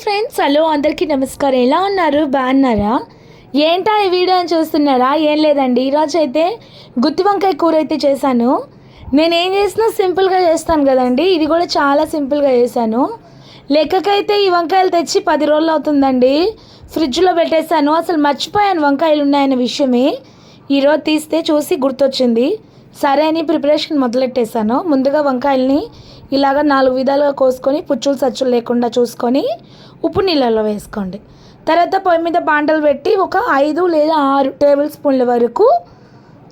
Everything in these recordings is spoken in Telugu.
ఫ్రెండ్స్ హలో అందరికీ నమస్కారం. ఎలా ఉన్నారు? బాగున్నారా? ఏంటా ఈ వీడియో అని చూస్తున్నారా? ఏం లేదండి. ఈరోజు అయితే గుత్తి వంకాయ కూర అయితే చేశాను. నేను ఏం చేసినా సింపుల్గా చేస్తాను కదండి. ఇది కూడా చాలా సింపుల్గా చేశాను. లెక్కకైతే ఈ వంకాయలు తెచ్చి పది రోజులు అవుతుందండి. ఫ్రిడ్జ్లో పెట్టేశాను. అసలు మర్చిపోయాను వంకాయలు ఉన్నాయన్న విషయమే. ఈరోజు తీస్తే చూసి గుర్తొచ్చింది. సరే అని ప్రిపరేషన్ మొదలెట్టేశాను. ముందుగా వంకాయల్ని ఇలాగ నాలుగు విధాలుగా కోసుకొని పుచ్చులు సచ్చులు లేకుండా చూసుకొని ఉప్పు నీళ్ళలో వేసుకోండి. తర్వాత పొయ్యి మీద బాండలు పెట్టి ఒక ఐదు లేదా ఆరు టేబుల్ స్పూన్ల వరకు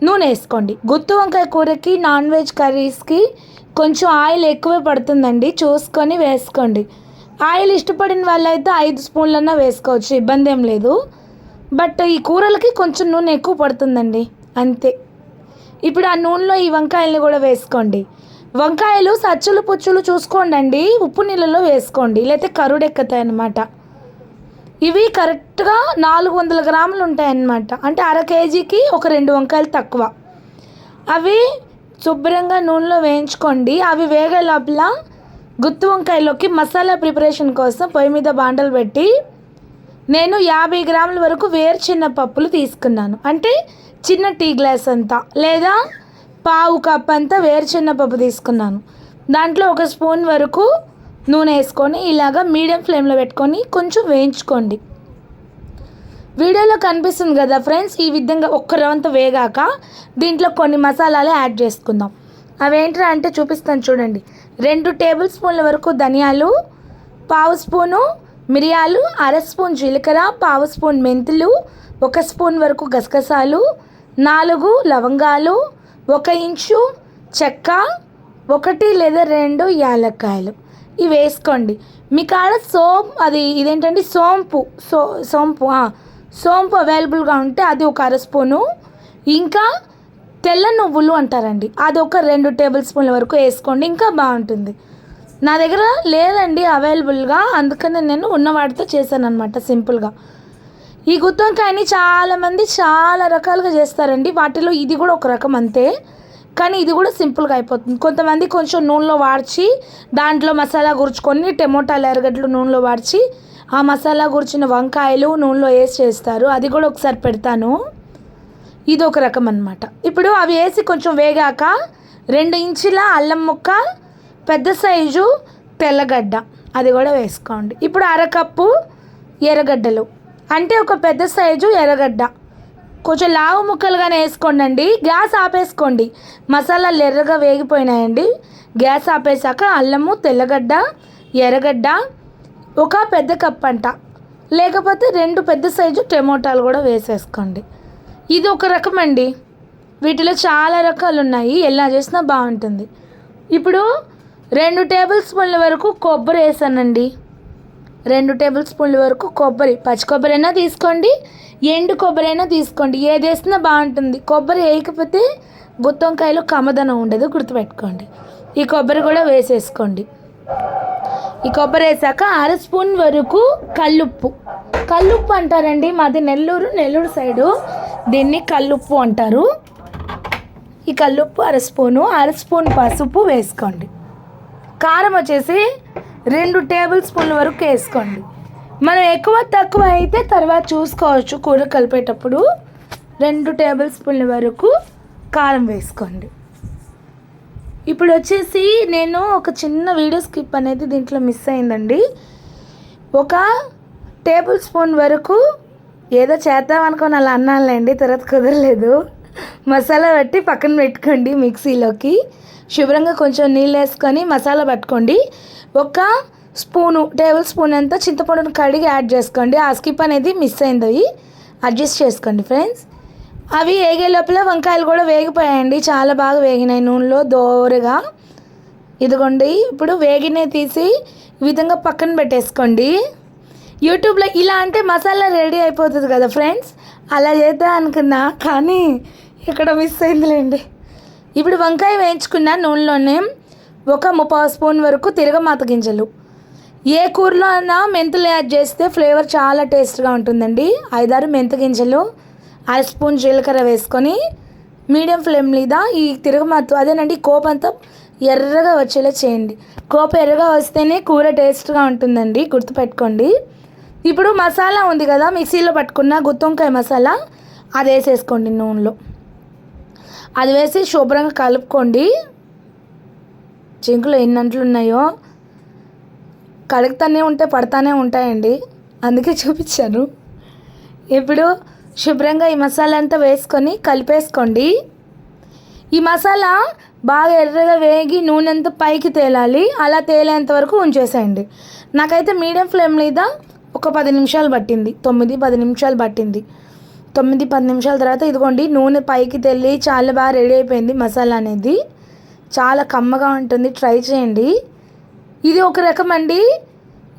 నూనె వేసుకోండి. గుత్తు వంకాయ కూరకి నాన్ వెజ్ కర్రీస్కి కొంచెం ఆయిల్ ఎక్కువే పడుతుందండి. చూసుకొని వేసుకోండి. ఆయిల్ ఇష్టపడిన వాళ్ళైతే ఐదు స్పూన్లన్నా వేసుకోవచ్చు. ఇబ్బంది ఏం లేదు. బట్ ఈ కూరలకి కొంచెం నూనె ఎక్కువ పడుతుందండి. అంతే. ఇప్పుడు ఆ నూనెలో ఈ వంకాయల్ని కూడా వేసుకోండి. వంకాయలు సచ్చులు పుచ్చులు చూసుకోండి ఉప్పు నీళ్ళలో వేసుకోండి లేకపోతే కరుడెక్కుతాయి అన్నమాట. ఇవి కరెక్ట్గా నాలుగు వందల గ్రాములు ఉంటాయన్నమాట. అంటే అర కేజీకి ఒక రెండు వంకాయలు తక్కువ. అవి శుభ్రంగా నూనెలో వేయించుకోండి. అవి వేగే లోపల గుత్తి వంకాయలోకి మసాలా ప్రిపరేషన్ కోసం పొయ్యి మీద బాండలు పెట్టి నేను యాభై గ్రాముల వరకు వేరుచిన్న పప్పులు తీసుకున్నాను. అంటే చిన్న టీ గ్లాస్ అంతా లేదా పావు కప్ అంతా వేరుచిన్న పప్పు తీసుకున్నాను. దాంట్లో ఒక స్పూన్ వరకు నూనె వేసుకొని ఇలాగ మీడియం ఫ్లేమ్లో పెట్టుకొని కొంచెం వేయించుకోండి. వీడియోలో కనిపిస్తుంది కదా ఫ్రెండ్స్ ఈ విధంగా ఒక్క రవంత వేగాక దీంట్లో కొన్ని మసాలాలు యాడ్ చేసుకుందాం. అవేంట్రా అంటే చూపిస్తాను చూడండి. రెండు టేబుల్ స్పూన్ల వరకు ధనియాలు పావు స్పూను మిరియాలు అర స్పూన్ జీలకర్ర పావు స్పూన్ మెంతులు ఒక స్పూన్ వరకు గసగసాలు నాలుగు లవంగాలు ఒక ఇంచు చెక్క ఒకటి లేదా రెండు యాలక్కాయలు. ఇవి వేసుకోండి. మీ కాడ సోప్ అది ఇదేంటంటే సోంపు. సో సోంపు సోంపు అవైలబుల్గా ఉంటే అది ఒక అర స్పూను. ఇంకా తెల్ల నువ్వులు అంటారండి. అది ఒక రెండు టేబుల్ స్పూన్ల వరకు వేసుకోండి. ఇంకా బాగుంటుంది. నా దగ్గర లేదండి అవైలబుల్గా. అందుకనే నేను ఉన్నవాటితో చేశాను అనమాట సింపుల్గా. ఈ గుత్తొంకాయని చాలామంది చాలా రకాలుగా చేస్తారండి. వాటిలో ఇది కూడా ఒక రకం అంతే. కానీ ఇది కూడా సింపుల్గా అయిపోతుంది. కొంతమంది కొంచెం నూనెలో వాడ్చి దాంట్లో మసాలా గుర్చుకొని టమోటాలు ఎర్రగడ్డలు నూనెలో వాడ్చి ఆ మసాలా గుర్చిన వంకాయలు నూనెలో వేసి చేస్తారు. అది కూడా ఒకసారి పెడతాను. ఇది ఒక రకం అనమాట ఇప్పుడు అవి వేసి కొంచెం వేగాక రెండు ఇంచుల అల్లం ముక్క పెద్ద సైజు తెల్లగడ్డ. అది కూడా వేసుకోండి. ఇప్పుడు అరకప్పు ఎర్రగడ్డలు. అంటే ఒక పెద్ద సైజు ఎర్రగడ్డ. కొంచెం లావు ముక్కలుగానే వేసుకోండి అండి గ్యాస్ ఆపేసుకోండి. మసాలాలు ఎర్రగా వేగిపోయినాయండి. గ్యాస్ ఆపేసాక అల్లము తెల్లగడ్డ ఎర్రగడ్డ ఒక పెద్ద కప్ అంట. లేకపోతే రెండు పెద్ద సైజు టమోటాలు కూడా వేసేసుకోండి. ఇది ఒక రకం అండి వీటిలో చాలా రకాలు ఉన్నాయి ఎలా చేసినా బాగుంటుంది. ఇప్పుడు రెండు టేబుల్ స్పూన్ల వరకు కొబ్బరి వేసానండి. రెండు టేబుల్ స్పూన్ల వరకు కొబ్బరి పచ్చి కొబ్బరి అయినా తీసుకోండి ఎండు కొబ్బరి అయినా తీసుకోండి. ఏది వేసినా బాగుంటుంది. కొబ్బరి వేయకపోతే గుత్తొంకాయలో కమదనం ఉండదు గుర్తుపెట్టుకోండి. ఈ కొబ్బరి కూడా వేసేసుకోండి. ఈ కొబ్బరి వేసాక అర స్పూన్ వరకు కల్లుప్పు. కల్లుప్పు అంటారండి మాది నెల్లూరు నెల్లూరు సైడు. దీన్ని కల్లుప్పు అంటారు. ఈ కల్లుప్పు అర స్పూను అర స్పూన్ పసుపు వేసుకోండి. కారం వచ్చేసి రెండు టేబుల్ స్పూన్ల వరకు వేసుకోండి. మనం ఎక్కువ తక్కువ అయితే తర్వాత చూసుకోవచ్చు కూర కలిపేటప్పుడు. రెండు టేబుల్ స్పూన్ల వరకు కారం వేసుకోండి. ఇప్పుడు వచ్చేసి నేను ఒక చిన్న వీడియో స్కిప్ అనేది దీంట్లో మిస్ అయిందండి. ఒక టేబుల్ స్పూన్ వరకు ఏదో చేద్దాం అనుకోని అలా అన్నానులేండి తర్వాత కుదరలేదు. మసాలా పెట్టి పక్కన పెట్టుకోండి మిక్సీలోకి. శుభ్రంగా కొంచెం నీళ్ళు వేసుకొని మసాలా పట్టుకోండి. ఒక స్పూను టేబుల్ స్పూన్ అంతా చింతపండును కడిగి యాడ్ చేసుకోండి. ఆ స్కిప్ అనేది మిస్ అయింది. అడ్జస్ట్ చేసుకోండి ఫ్రెండ్స్. అవి వేగే లోపల వంకాయలు కూడా వేగిపోయాయండి. చాలా బాగా వేగినాయి నూనెలో దోరగా. ఇదిగోండి ఇప్పుడు వేగినే తీసి ఈ విధంగా పక్కన పెట్టేసుకోండి. యూట్యూబ్లో ఇలా అంటే మసాలా రెడీ అయిపోతుంది కదా ఫ్రెండ్స్. అలా చేద్దాం అనుకున్నా కానీ ఇక్కడ మిస్ అయిందిలేండి. ఇప్పుడు వంకాయ వేయించుకున్న నూనెలోనే ఒక ముప్పై స్పూన్ వరకు తిరగమాత గింజలు. ఏ కూరలో అయినా మెంతులు యాడ్ చేస్తే ఫ్లేవర్ చాలా టేస్ట్గా ఉంటుందండి. ఐదారు మెంత గింజలు అర స్పూన్ జీలకర్ర వేసుకొని మీడియం ఫ్లేమ్ మీద ఈ తిరగమాత అదేనండి కోపంతో ఎర్రగా వచ్చేలా చేయండి. కోప ఎర్రగా వస్తేనే కూర టేస్ట్గా ఉంటుందండి గుర్తుపెట్టుకోండి. ఇప్పుడు మసాలా ఉంది కదా మిక్సీలో పట్టుకున్న గుత్తొంకాయ మసాలా అది వేసేసుకోండి నూనెలో. అది వేసి శుభ్రంగా కలుపుకోండి. జింకులో ఎన్ని అంట్లు ఉన్నాయో. కడుగుతానే ఉంటే పడతానే ఉంటాయండి. అందుకే చూపించాను. ఇప్పుడు శుభ్రంగా ఈ మసాలా అంతా వేసుకొని కలిపేసుకోండి. ఈ మసాలా బాగా ఎర్రగా వేగి నూనె అంతా పైకి తేలాలి. అలా తేలేంత వరకు ఉంచేసేయండి. నాకైతే మీడియం ఫ్లేమ్ మీద ఒక పది నిమిషాలు పట్టింది. తొమ్మిది పది నిమిషాలు పట్టింది. తొమ్మిది పది నిమిషాల తర్వాత ఇదిగోండి నూనె పైకి తెల్లి చాలా బాగా రెడీ అయిపోయింది మసాలా అనేది. చాలా కమ్మగా ఉంటుంది ట్రై చేయండి. ఇది ఒక రకం అండి.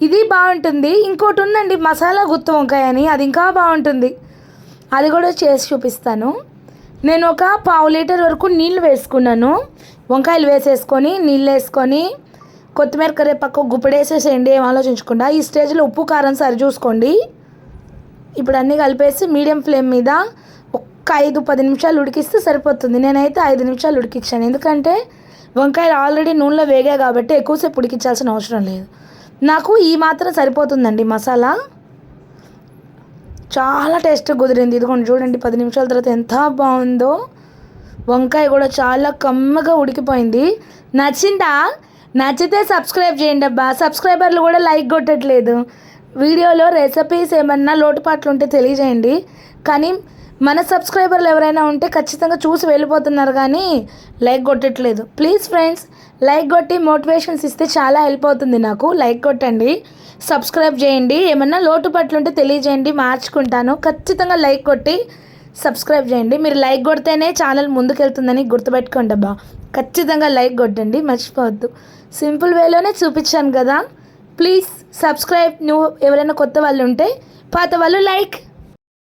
ఇది బాగుంటుంది. ఇంకోటి ఉందండి మసాలా గుత్తి వంకాయ అని. అది ఇంకా బాగుంటుంది. అది కూడా చేసి చూపిస్తాను. నేను ఒక పావు లీటర్ వరకు నీళ్ళు వేసుకున్నాను. వంకాయలు వేసేసుకొని నీళ్ళు వేసుకొని కొత్తిమీర కరివేపాకు గుప్పెడేసేసేయండి ఏం ఆలోచించకుండా. ఈ స్టేజ్లో ఉప్పు కారం సరి చూసుకోండి. ఇప్పుడు అన్నీ కలిపేసి మీడియం ఫ్లేమ్ మీద ఒక్క ఐదు పది నిమిషాలు ఉడికిస్తే సరిపోతుంది. నేనైతే ఐదు నిమిషాలు ఉడికించాను ఎందుకంటే వంకాయలు ఆల్రెడీ నూనెలో వేగా కాబట్టి ఎక్కువసేపు ఉడికించాల్సిన అవసరం లేదు. నాకు ఈ మాత్రం సరిపోతుందండి మసాలా. చాలా టేస్ట్ కుదిరింది. ఇదిగోండి చూడండి పది నిమిషాల తర్వాత ఎంత బాగుందో. వంకాయ కూడా చాలా కమ్మగా ఉడికిపోయింది. నచ్చిందా? నచ్చితే సబ్స్క్రైబ్ చేయండి అబ్బా. సబ్స్క్రైబర్లు కూడా లైక్ కొట్టట్లేదు. వీడియోలో రెసిపీస్ ఏమన్నా లోటుపాట్లు ఉంటే తెలియజేయండి. కానీ మన సబ్స్క్రైబర్లు ఎవరైనా ఉంటే ఖచ్చితంగా చూసి వెళ్ళిపోతున్నారు కానీ లైక్ కొట్టట్లేదు. ప్లీజ్ ఫ్రెండ్స్ లైక్ కొట్టి మోటివేషన్స్ ఇస్తే చాలా హెల్ప్ అవుతుంది నాకు. లైక్ కొట్టండి సబ్స్క్రైబ్ చేయండి. ఏమన్నా లోటుపాట్లు ఉంటే తెలియజేయండి మార్చుకుంటాను. ఖచ్చితంగా లైక్ కొట్టి సబ్స్క్రైబ్ చేయండి. మీరు లైక్ కొడితేనే ఛానల్ ముందుకెళ్తుందని గుర్తుపెట్టుకోండి అబ్బా. ఖచ్చితంగా లైక్ కొట్టండి మర్చిపోవద్దు. సింపుల్ వేలోనే చూపించాను కదా. ప్లీజ్ సబ్స్క్రైబ్ నువ్వు ఎవరైనా కొత్త వాళ్ళు ఉంటే పాత వాళ్ళు లైక్